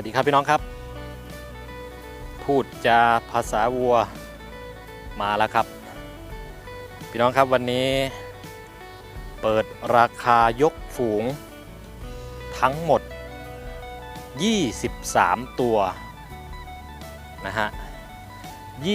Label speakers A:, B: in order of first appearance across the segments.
A: วัสดีครับพี่น้องครับ พูดจาภาษาวัวมาแล้วครับ พี่น้องครับวันนี้เปิดราคายกฝูง ทั้งหมด 23 ตัวนะฮะ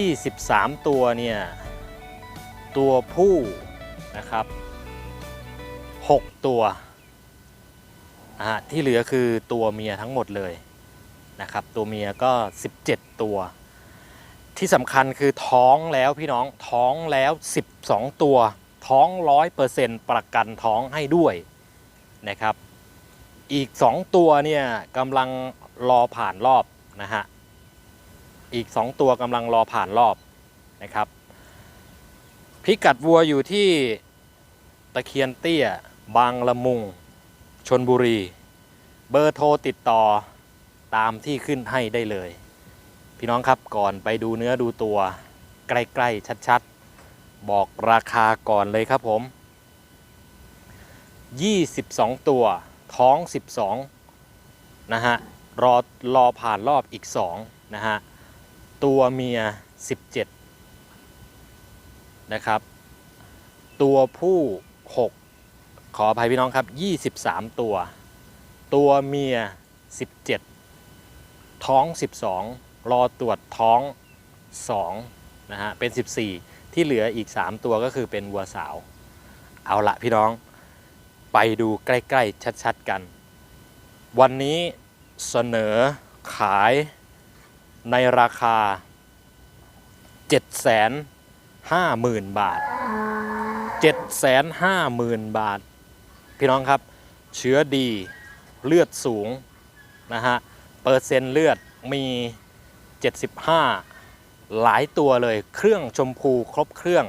A: 23 ตัวเนี่ยตัวผู้นะครับ 6 ตัวนะฮะที่เหลือคือตัวเมียทั้งหมดเลย นะครับตัวเมียก็ 17 ตัว ที่สำคัญคือท้องแล้วพี่น้องท้องแล้ว 12 ตัว ท้องร้อยเปอร์เซ็นต์ประกันท้องให้ด้วยนะครับ อีก 2 ตัวเนี่ยกำลังรอผ่านรอบนะฮะอีก 2 ตัวกำลังรอผ่านรอบนะครับ พิกัดวัวอยู่ที่ตะเคียนเตี้ย บางละมุง ชนบุรี เบอร์โทรติดต่อ ตามที่ขึ้นให้ได้เลย พี่น้องครับก่อนไปดูเนื้อดูตัวใกล้ๆชัดๆ บอกราคาก่อนเลยครับผม 22 ตัวท้อง 12 นะฮะ รอรอผ่านรอบอีก 2 นะฮะ ตัวเมีย 17 นะครับ ตัวผู้ 6 ขออภัยพี่น้องครับ 23 ตัว ตัวเมีย 17 ท้อง 12 รอตรวจท้อง2นะฮะเป็น 14 ที่เหลืออีก 3 ตัวก็คือเป็นวัวสาว เอาละพี่น้อง ไปดูใกล้ๆ ชัดๆกัน วันนี้เสนอขายในราคา 750,000 บาท 750,000 บาท พี่น้องครับ เชื้อดีเลือดสูงนะฮะ เปอร์เซ็นต์เลือดมี 75 หลายตัวเลยเครื่องชมพูครบเครื่อง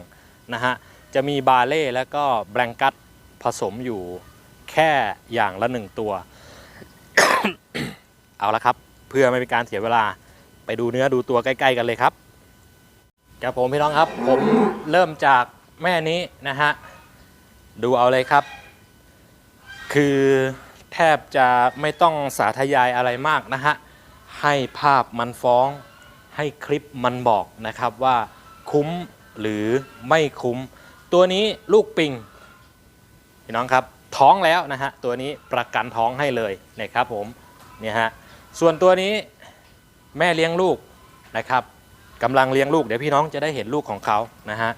A: นะฮะจะมีบาเล่แล้วก็แบงกัตผสมอยู่แค่อย่างละหนึ่งตัว เอาละครับเพื่อไม่เป็นการเสียเวลาไปดูเนื้อดูตัวใกล้ ๆ กันเลยครับครับผมพี่น้องครับผมเริ่มจากแม่นี้นะฮะดูเอาเลยครับ คือ แทบจะไม่ต้องสาธยายอะไรมากนะฮะ ให้ภาพมันฟ้อง ให้คลิปมันบอกนะครับว่าคุ้มหรือไม่คุ้ม ตัวนี้ลูกปิงพี่น้องครับท้องแล้วนะฮะ ตัวนี้ประกันท้องให้เลยนะครับผมเนี่ยฮะส่วนตัวนี้แม่เลี้ยงลูกนะครับกำลังเลี้ยงลูกเดี๋ยวพี่น้องจะได้เห็นลูกของเขานะฮะ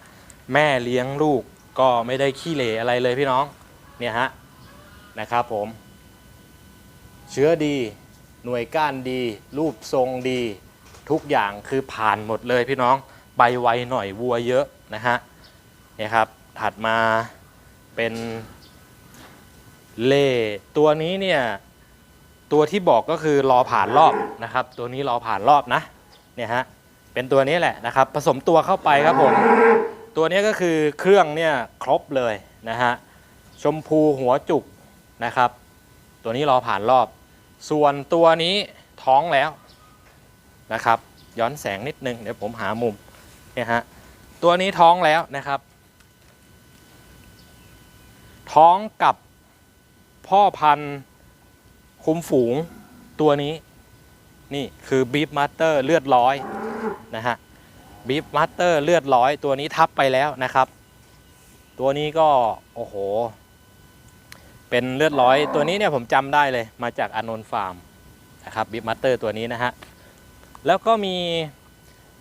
A: แม่เลี้ยงลูกก็ไม่ได้ขี้เหร่อะไรเลยพี่น้องเนี่ยฮะนะครับผม เชื้อดี หน่วยก้านดี รูปทรงดี ทุกอย่างคือผ่านหมดเลยพี่น้องใบไวหน่อยวัวเยอะนะฮะเนี่ยครับถัดมาเป็นเล่ตัวนี้เนี่ยตัวที่บอกก็คือรอผ่านรอบนะครับ ตัวนี้รอผ่านรอบนะเนี่ยฮะเป็นตัวนี้แหละนะครับ ผสมตัวเข้าไปครับผมตัวนี้ก็คือเครื่องเนี่ยครบเลยนะฮะชมพูหัวจุกนะครับ ตัวนี้รอผ่านรอบ ส่วนตัวนี้ท้องแล้วนะครับ ย้อนแสงนิดนึงเดี๋ยวผมหามุมเนี่ยฮะตัวนี้ท้องแล้วนะครับ ท้องกับพ่อพันธุ์คุมฝูงตัวนี้ นี่คือบีฟมาสเตอร์เลือดร้อยนะฮะบีฟมาสเตอร์เลือดร้อยตัวนี้ทับไปแล้วนะครับ ตัวนี้ก็ โอ้โห เป็นเลือดร้อยตัวนี้เนี่ยผมจำได้เลยมาจากอานนท์ฟาร์มนะครับบิ๊กมัตเตอร์ตัวนี้นะฮะ แล้วก็มี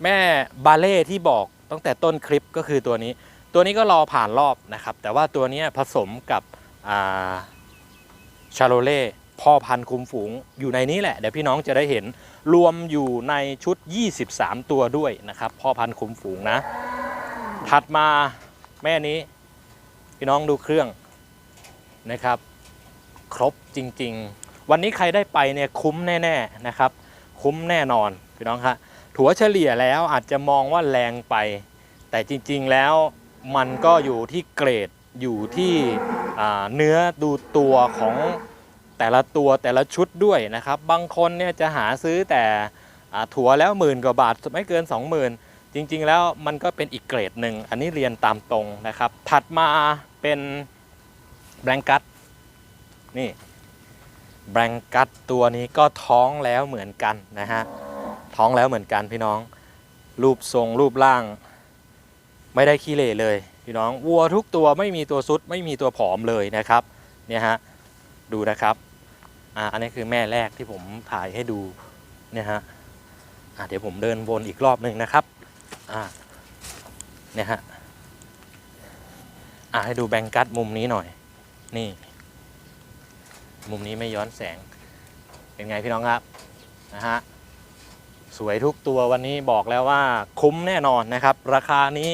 A: แม่บาเล่ที่บอกตั้งแต่ต้นคลิปก็คือตัวนี้ ตัวนี้ก็รอผ่านรอบนะครับ แต่ว่าตัวนี้ผสมกับชาโลเล่พ่อพันธุ์คุมฝูงอยู่ในนี้แหละ เดี๋ยวพี่น้องจะได้เห็นรวมอยู่ในชุด 23 ตัวด้วยนะครับ พ่อพันธุ์คุมฝูงนะ ถัดมาแม่นี้ พี่น้องดูเครื่อง นะครับ ครบจริง ๆ วันนี้ใครได้ไปเนี่ยคุ้มแน่ๆนะครับ คุ้มแน่นอนพี่น้องครับถัวเฉลี่ยแล้วอาจจะมองว่าแรงไป แต่จริงๆแล้วมันก็อยู่ที่เกรดอยู่ที่เนื้อดูตัวของแต่ละตัวแต่ละชุดด้วยนะครับ บางคนเนี่ยจะหาซื้อแต่ถั่วแล้วหมื่นกว่าบาทไม่เกิน 20,000 จริง ๆ แล้วมันก็เป็นอีกเกรดหนึ่งอันนี้เรียนตามตรงนะครับ ถัดมาเป็น แบงกัตนี่แบงกัตตัวนี้ก็ท้องแล้วเหมือนกันนะฮะท้องแล้วเหมือนกันพี่น้อง รูปทรงรูปร่าง ไม่ได้ขี้เหร่เลยพี่น้องวัวทุกตัวไม่มีตัวซุดไม่มีตัวผอมเลยนะครับเนี่ยฮะดูนะครับอ่าอันนี้คือแม่แรกที่ผมถ่ายให้ดูเนี่ยฮะอ่าเดี๋ยวผมเดินวนอีกรอบหนึ่งนะครับอ่าเนี่ยฮะอ่าให้ดูแบงกัตมุมนี้หน่อย นี่ มุมนี้ไม่ย้อนแสง เป็นไงพี่น้องครับนะฮะสวยทุกตัววันนี้บอกแล้วว่าคุ้มแน่นอนนะครับ ราคานี้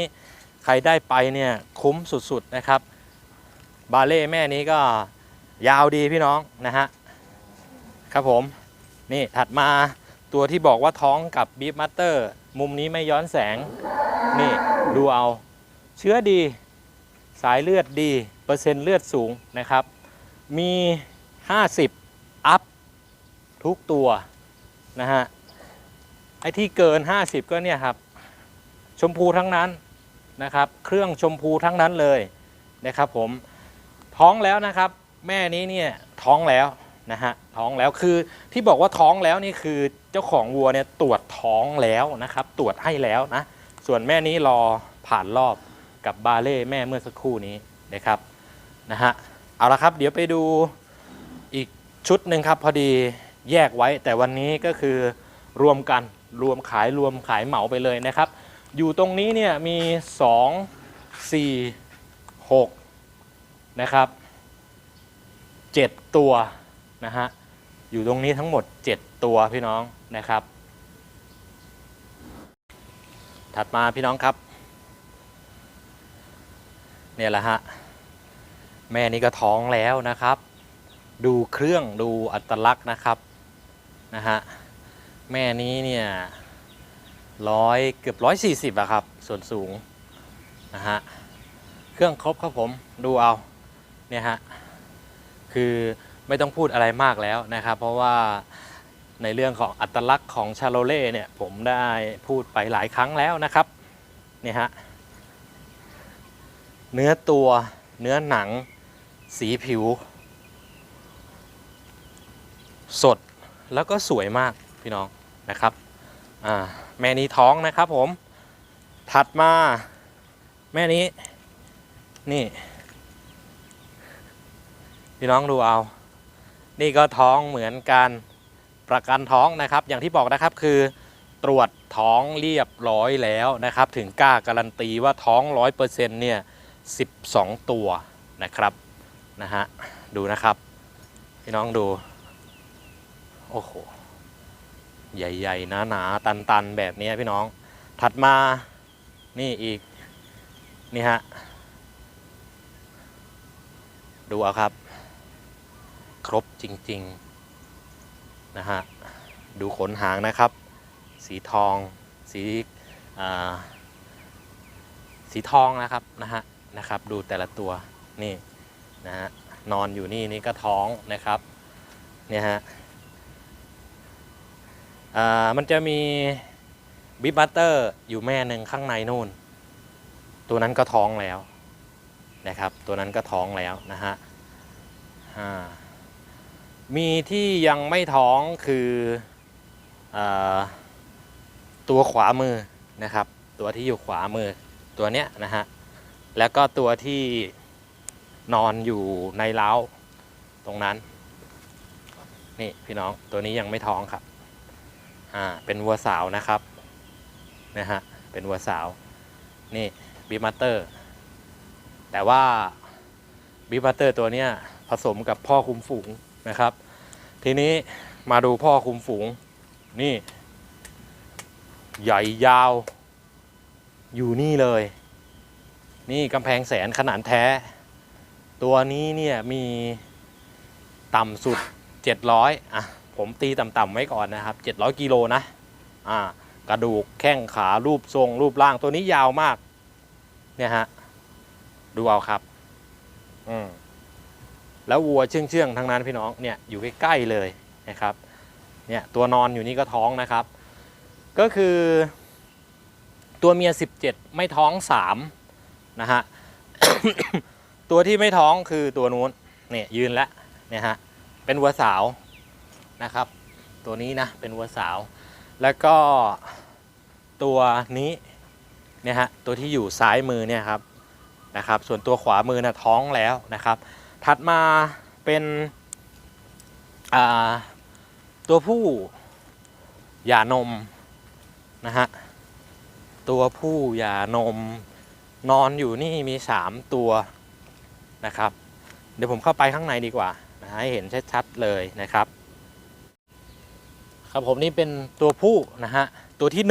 A: ใครได้ไปเนี่ยคุ้มสุดๆนะครับ บาเล่แม่นี้ก็ยาวดีพี่น้องนะฮะครับผมนี่ถัดมาตัวที่บอกว่าท้องกับบีฟมัตเตอร์มุมนี้ไม่ย้อนแสง นี่ดูเอา เชื้อดี สายเลือดดี เปอร์เซ็นต์เลือดสูงนะครับ มี 50 อัพทุกตัวนะฮะ ไอ้ที่เกิน 50 ก็เนี่ยครับ ชมพูทั้งนั้นนะครับ เครื่องชมพูทั้งนั้นเลยนะครับผม ท้องแล้วนะครับ แม่นี้เนี่ยท้องแล้วนะฮะ ท้องแล้วคือที่บอกว่าท้องแล้วนี่คือเจ้าของวัวเนี่ยตรวจท้องแล้วนะครับ ตรวจให้แล้วนะ ส่วนแม่นี้รอผ่านรอบกับบาเล่แม่เมื่อสักครู่นี้นะครับ นะฮะเอาละครับ เดี๋ยวไปดูอีกชุดหนึ่งครับ พอดีแยกไว้ แต่วันนี้ก็คือรวมกันรวมขายรวมขายเหมาไปเลยนะครับ อยู่ตรงนี้เนี่ยมี 2 4 6 นะครับ 7 ตัวนะฮะอยู่ตรงนี้ทั้งหมด 7 ตัวพี่น้องนะครับ ถัดมาพี่น้องครับ เนี่ยแหละฮะ แม่นี่ก็ท้องแล้วนะครับ ดูเครื่องดูอัตลักษณ์นะครับนะฮะแม่นี้เนี่ยร้อยเกือบร้อยสี่สิบอะครับ ส่วนสูงนะฮะเครื่องครบครับผมดูเอาเนี่ยฮะคือไม่ต้องพูดอะไรมากแล้วนะครับ เพราะว่าในเรื่องของอัตลักษณ์ของชาโลเล่เนี่ยผมได้พูดไปหลายครั้งแล้วนะครับเนี่ยฮะเนื้อตัวเนื้อหนัง สีผิว สดแล้วก็สวยมากพี่น้องนะครับแม่นี้ท้องนะครับผม ถัดมาแม่นี้นี่ พี่น้องดูเอา นี่ก็ท้องเหมือนกันประกันท้องนะครับ อย่างที่บอกนะครับคือตรวจท้องเรียบร้อยแล้วนะครับ ถึงกล้าการันตีว่าท้องร้อยเปอร์เซ็นต์เนี่ย 12 ตัวนะครับ นะฮะ ดูนะครับ พี่น้องดู โอ้โห ใหญ่ๆหนาๆตันๆ แบบนี้พี่น้อง ถัดมานี่อีก นี่ฮะ ดูเอาครับ ครบจริง ๆ นะฮะ ดูขนหางนะครับ สีทอง สีสีทองนะครับนะฮะนะครับ ดูแต่ละตัวนี่ นะฮะนอนอยู่นี่นี่ก็ท้องนะครับเนี่ยฮะมันจะมีบิบบัตเตอร์อยู่แม่หนึ่งข้างในนู่น ตัวนั้นก็ท้องแล้วนะครับ ตัวนั้นก็ท้องแล้วนะฮะมีที่ยังไม่ท้องคืออตัวขวามือนะครับ ตัวที่อยู่ขวามือตัวเนี้ยนะฮะ แล้วก็ตัวที่ นอนอยู่ในเล้าตรงนั้น นี่พี่น้องตัวนี้ยังไม่ท้องครับ อ่า เป็นวัวสาวนะครับ นะฮะ เป็นวัวสาว นี่บีมาเตอร์ แต่ว่าบีมาเตอร์ตัวเนี้ยผสมกับพ่อคุมฝูงนะครับ ทีนี้มาดูพ่อคุมฝูง นี่ ใหญ่ยาว อยู่นี่เลย นี่กำแพงแสนขนาดแท้ ตัวนี้เนี่ยมีต่ำสุด 700อะผมตีต่ำๆไว้ก่อนนะครับ 700กิโลนะอ่ากระดูกแข้งขารูปทรงรูปร่างตัวนี้ยาวมากเนี่ยฮะดูเอาครับอืมแล้ววัวเชื่องเชื่องๆทั้งนั้นพี่น้องเนี่ยอยู่ใกล้ๆเลยนะครับเนี่ยตัวนอนอยู่นี่ก็ท้องนะครับ ก็คือตัวเมีย 17 ไม่ท้อง3นะฮะ ตัวที่ไม่ท้องคือตัวนู้นเนี่ยยืนแล้วเนี่ยฮะเป็นวัวสาวนะครับ ตัวนี้นะเป็นวัวสาว แล้วก็ตัวนี้เนี่ยฮะตัวที่อยู่ซ้ายมือเนี่ยครับนะครับ ส่วนตัวขวามือนะท้องแล้วนะครับ ถัดมาเป็นอ่าตัวผู้หย่านมนะฮะตัวผู้หย่านมนอนอยู่นี่มี 3 ตัว นะครับ เดี๋ยวผมเข้าไปข้างในดีกว่านะให้เห็นชัดๆเลยนะครับ ครับผมนี่เป็นตัวผู้นะฮะตัวที่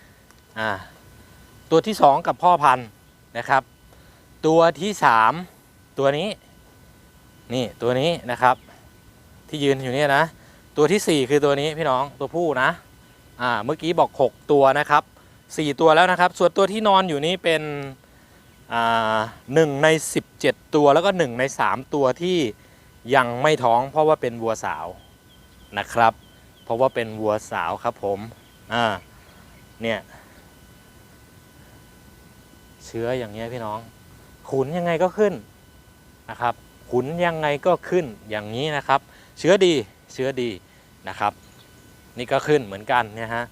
A: 1อ่าตัวที่ 2 กับพ่อพันธุ์นะครับ ตัวที่ 3 ตัวนี้นี่ตัวนี้นะครับที่ยืนอยู่เนี่ยนะ ตัวทีสี่4 คือตัวนี้พี่น้องตัวผู้นะอ่าเมื่อกี้บอก 6 ตัวนะครับ 4 ตัวแล้วนะครับ ส่วนตัวที่นอนอยู่นี่เป็น หนึ่งใน 17 ตัวแล้วก็ 1 ใน 3 ตัวที่ยังไม่ท้องเพราะว่าเป็นวัวสาวนะครับ เพราะว่าเป็นวัวสาวครับผมอ่าเนี่ยเชื้ออย่างเงี้ยพี่น้อง ขุนยังไงก็ขึ้นนะครับ ขุนยังไงก็ขึ้นอย่างนี้นะครับ เชื้อดีเชื้อดีนะครับ นี่ก็ขึ้นเหมือนกันเนี่ยฮะ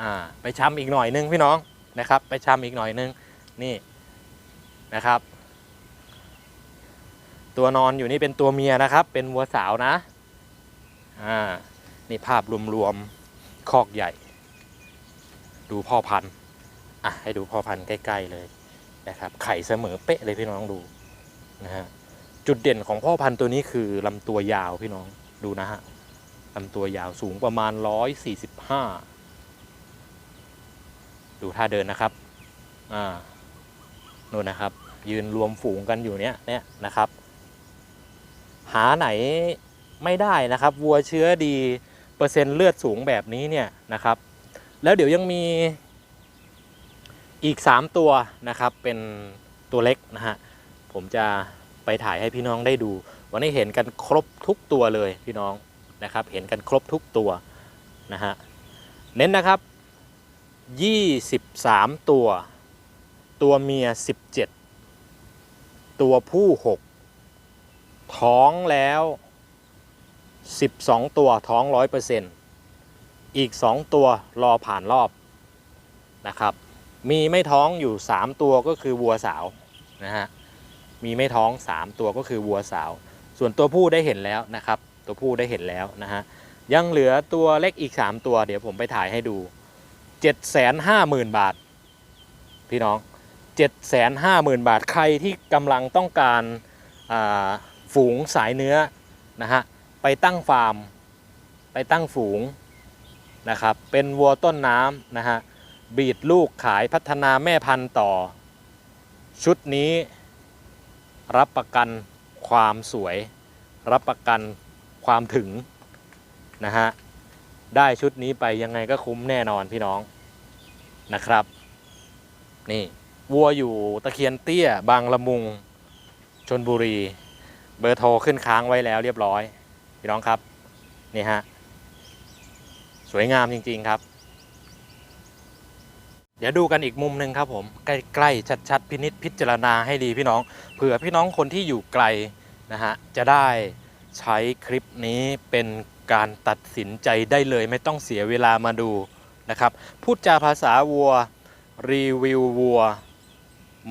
A: อ่าไปช้ำอีกหน่อยนึงพี่น้องนะครับ ไปช้ำอีกหน่อยนึงนี่ นะครับ ตัวนอนอยู่นี่เป็นตัวเมียนะครับ เป็นวัวสาวนะอ่านี่ภาพรวมๆคอกใหญ่ ดูพ่อพันธุ์อะให้ดูพ่อพันธุ์ใกล้ ๆเลยนะครับ ไข่เสมอเป๊ะเลยพี่น้องดูนะฮะจุดเด่นของพ่อพันธุ์ตัวนี้คือลำตัวยาวพี่น้องดูนะฮะลำตัวยาวสูงประมาณ 145 ดูท่าเดินนะครับ อ่า นู่นนะครับ ยืนรวมฝูงกันอยู่เนี้ยเนี่ยนะครับ หาไหนไม่ได้นะครับ วัวเชื้อดีเปอร์เซ็นต์เลือดสูงแบบนี้เนี่ยนะครับ แล้วเดี๋ยวยังมีอีก 3 ตัวนะครับ เป็นตัวเล็กนะฮะผมจะไปถ่ายให้พี่น้องได้ดู วันนี้เห็นกันครบทุกตัวเลยพี่น้องนะครับ เห็นกันครบทุกตัวนะฮะเน้นนะครับ 23 ตัว ตัวเมีย 17 ตัวผู้ 6 ท้องแล้ว 12 ตัวท้อง 100%อีก 2 ตัวรอผ่านรอบนะครับ มีไม่ท้องอยู่ 3 ตัวก็คือวัวสาวนะฮะ มีไม่ท้อง 3 ตัวก็คือวัวสาว ส่วนตัวผู้ได้เห็นแล้วนะครับ ตัวผู้ได้เห็นแล้วนะฮะ ยังเหลือตัวเล็กอีก 3 ตัว เดี๋ยวผมไปถ่ายให้ดู 750,000 บาท พี่น้อง 750,000 บาทใครที่กำลังต้องการาฝูงสายเนื้อนะฮะไปตั้งฟาร์ม ไปตั้งฝูงนะครับเป็นวัวต้นน้ำนะฮะบีดลูกขายพัฒนาแม่พันธุ์ต่อ ชุดนี้รับประกันความสวย รับประกันความถึงนะฮะได้ชุดนี้ไปยังไงก็คุ้มแน่นอนพี่น้องนะครับ นี่ วัวอยู่ตะเคียนเตี้ย บางละมุงชนบุรี เบอร์โทรขึ้นค้างไว้แล้วเรียบร้อย พี่น้องครับ นี่ฮะ สวยงามจริง ๆครับ เดี๋ยวดูกันอีกมุมหนึ่งครับผม ใกล้ๆชัดๆ พินิษพิจารณาให้ดีพี่น้อง เผื่อพี่น้องคนที่อยู่ไกลนะฮะ จะได้ใช้คลิปนี้เป็นการตัดสินใจได้เลยไม่ต้องเสียเวลามาดูนะครับ พูดจาภาษาวัว รีวิววัว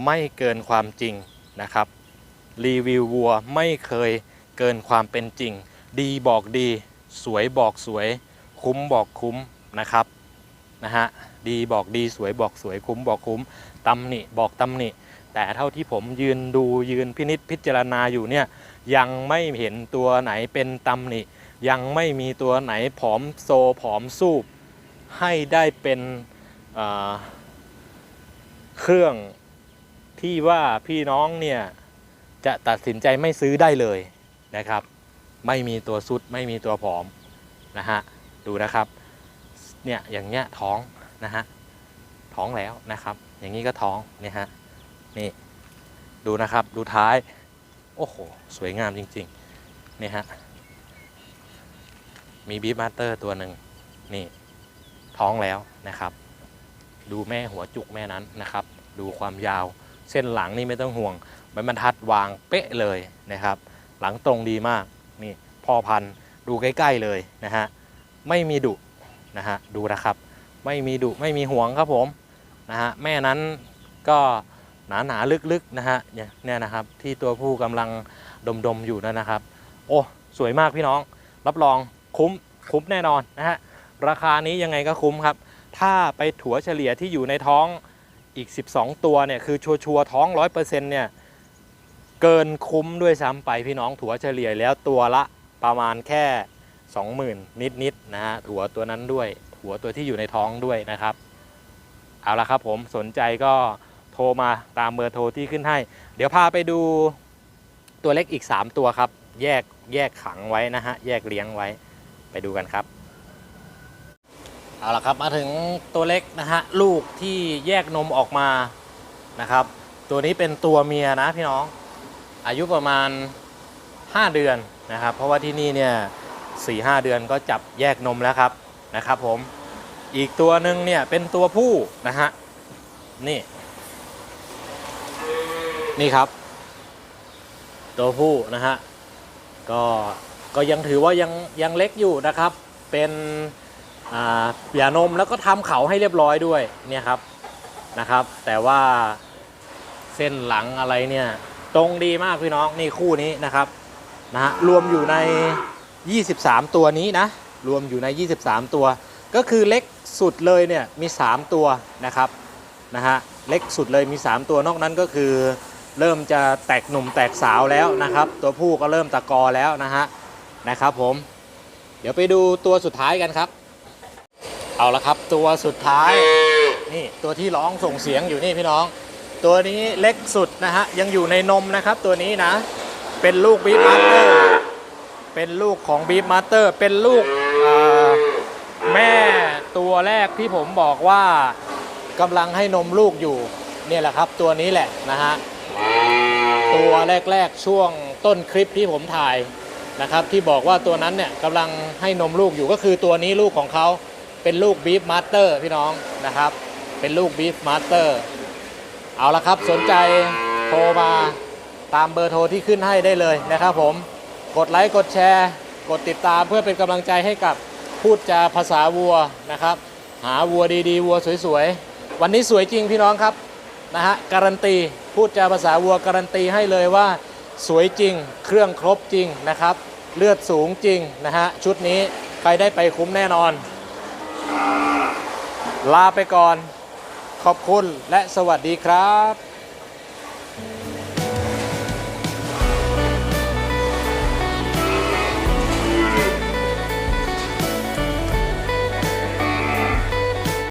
A: ไม่เกินความจริงนะครับ รีวิววัวไม่เคยเกินความเป็นจริง ดีบอกดี สวยบอกสวย คุ้มบอกคุ้มนะครับนะฮะดีบอกดีสวยบอกสวยคุ้มบอกคุ้มตำหนิบอกตำหนิ แต่เท่าที่ผมยืนดูยืนพินิษพิจารณาอยู่เนี่ยยังไม่เห็นตัวไหนเป็นตำหนิ ยังไม่มีตัวไหนผอมโซผอมสูบให้ได้เป็นเเครื่อง ที่ว่าพี่น้องเนี่ยจะตัดสินใจไม่ซื้อได้เลยนะครับ ไม่มีตัวสุดไม่มีตัวผอมนะฮะดูนะครับเนี่ยอย่างเงี้ยท้องนะฮะท้องแล้วนะครับ อย่างนี้ก็ท้องเนี่ยฮะนี่ดูนะครับดูท้าย โอ้โห สวยงามจริงๆนี่ฮะมีบีบมาสเตอร์ตัวหนึ่งนี่ท้องแล้วนะครับ ดูแม่หัวจุกแม่นั้นนะครับ ดูความยาว เส้นหลังนี่ไม่ต้องห่วงใบบรรทัดวางเป๊ะเลยนะครับ หลังตรงดีมากนี่พ่อพันธุ์ดูใกล้ๆเลยนะฮะไม่มีดุนะฮะดูนะครับ ไม่มีดุไม่มีห่วงครับผมนะฮะแม่นั้นก็หนาหนาๆลึกๆนะฮะเนี่ยนะครับที่ตัวผู้กำลังดมๆอยู่นั่นนะครับ โอ้สวยมากพี่น้อง รับรองคุ้มคุ้มแน่นอนนะฮะราคานี้ยังไงก็คุ้มครับ ถ้าไปถัวเฉลี่ยที่อยู่ในท้อง อีก 12 ตัวเนี่ยคือชัวชัวร์ท้อง 100%เนี่ยเกินคุ้มด้วยซ้ำไปพี่น้องถั่วเฉลี่ยแล้วตัวละประมาณแค่ 20,000 นิดๆนะฮะถั่วตัวนั้นด้วยถัวตัวที่อยู่ในท้องด้วยนะครับ เอาละครับผมสนใจก็โทรมาตามเบอร์โทรที่ขึ้นให้ เดี๋ยวพาไปดูตัวเล็กอีก 3 ตัวครับ แยกแยกขังไว้นะฮะ แยกเลี้ยงไว้ไปดูกันครับ เอาละครับมาถึงตัวเล็กนะฮะลูกที่แยกนมออกมานะครับ ตัวนี้เป็นตัวเมียนะพี่น้องอายุประมาณ 5 เดือนนะครับ เพราะว่าที่นี่เนี่ยสี่ห้าเดือนก็จับแยกนมแล้วครับนะครับ ผมอีกตัวหนึ่งเนี่ยเป็นตัวผู้นะฮะนี่ นี่ครับ ตัวผู้นะฮะก็ก็ยังถือว่ายังยังเล็กอยู่นะครับ เป็น อ่าหย่านมแล้วก็ทำเขาให้เรียบร้อยด้วยเนี่ยครับนะครับ แต่ว่าเส้นหลังอะไรเนี่ยตรงดีมากพี่น้องนี่คู่นี้นะครับนะฮะรวมอยู่ใน 23 ตัวนี้นะรวมอยู่ใน 23 ตัว ก็คือเล็กสุดเลยเนี่ยมี 3 ตัวนะครับนะฮะเล็กสุดเลยมี 3 ตัวนอกนั้นก็คือ เริ่มจะแตกหนุ่มแตกสาวแล้วนะครับ ตัวผู้ก็เริ่มตะกอแล้วนะฮะนะครับผม เดี๋ยวไปดูตัวสุดท้ายกันครับ เอาละครับ ตัวสุดท้ายนี่ตัวที่ร้องส่งเสียงอยู่นี่พี่น้อง ตัวนี้เล็กสุดนะฮะยังอยู่ในนมนะครับตัวนี้นะ เป็นลูกบีมาสเตอร์เป็นลูกของบีมาสเตอร์เป็นลูกแม่ตัวแรกที่ผมบอกว่ากำลังให้นมลูกอยู่เนี่ยแหละครับตัวนี้แหละนะฮะตัวแรกๆช่วงต้นคลิปที่ผมถ่ายนะครับที่บอกว่าตัวนั้นเนี่ยกำลังให้นมลูกอยู่ก็คือตัวนี้ลูกของเขา เป็นลูกบีฟมาสเตอร์พี่น้องนะครับ เป็นลูกบีฟมาสเตอร์เอาละครับสนใจโทรมาตามเบอร์โทรที่ขึ้นให้ได้เลยนะครับผมกดไลค์กดแชร์ กดติดตามเพื่อเป็นกำลังใจให้กับพูดจาภาษาวัวนะครับ หาวัวดีๆ วัวสวยๆ วันนี้สวยจริงพี่น้องครับนะฮะการันตีพูดจาภาษาวัวการันตีให้เลยว่าสวยจริง เครื่องครบจริงนะครับ เลือดสูงจริงนะฮะชุดนี้ใครได้ไปคุ้มแน่นอน ลาไปก่อน ขอบคุณและสวัสดีครับ